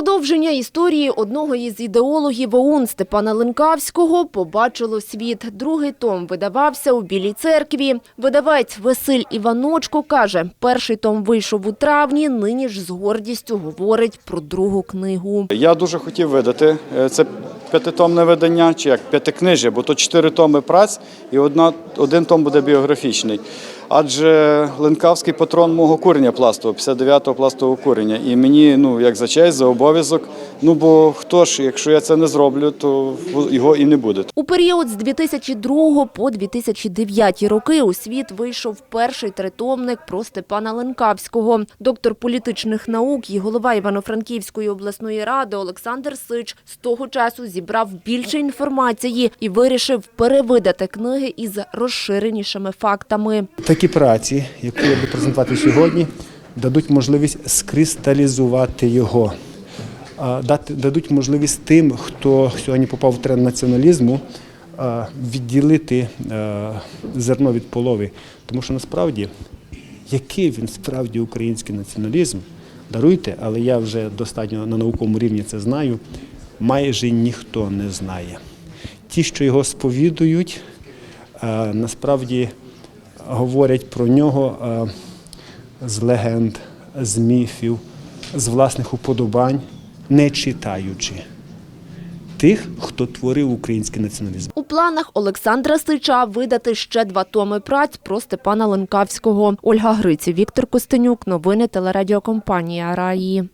Продовження історії одного із ідеологів ОУН Степана Ленкавського побачило світ. Другий том видавався у Білій церкві. Видавець Василь Іваночко каже, перший том вийшов у травні, нині ж з гордістю говорить про другу книгу. Я дуже хотів видати е, це п'ятитомне видання, чи як п'ятикнижжя, бо то чотири томи праць і одна, один том буде біографічний. Адже Ленкавський патрон мого курення пластового, 59-го пластового курення. І мені, ну, як за честь, за обов'язок. Ну бо хто ж, якщо я це не зроблю, то його і не буде. У період з 2002 по 2009 роки у світ вийшов перший тритомник про Степана Ленкавського. Доктор політичних наук і голова Івано-Франківської обласної ради Олександр Сич з того часу зібрав більше інформації і вирішив перевидати книги із розширенішими фактами. Такі праці, яку я буду презентувати сьогодні, дадуть можливість скристалізувати його, дадуть можливість тим, хто сьогодні попав в тренд націоналізму, відділити е, зерно від полови. Тому що насправді, який він справді український націоналізм, даруйте, але я вже достатньо на науковому рівні це знаю, майже ніхто не знає. Ті, що його сповідують, е, насправді говорять про нього е, з легенд, з міфів, з власних уподобань, не читаючи тих, хто творив український націоналізм. У планах Олександра Сича видати ще два томи праць про Степана Ленкавського. Ольга Гриці, Віктор Костенюк. Новини телерадіокомпанія Раї.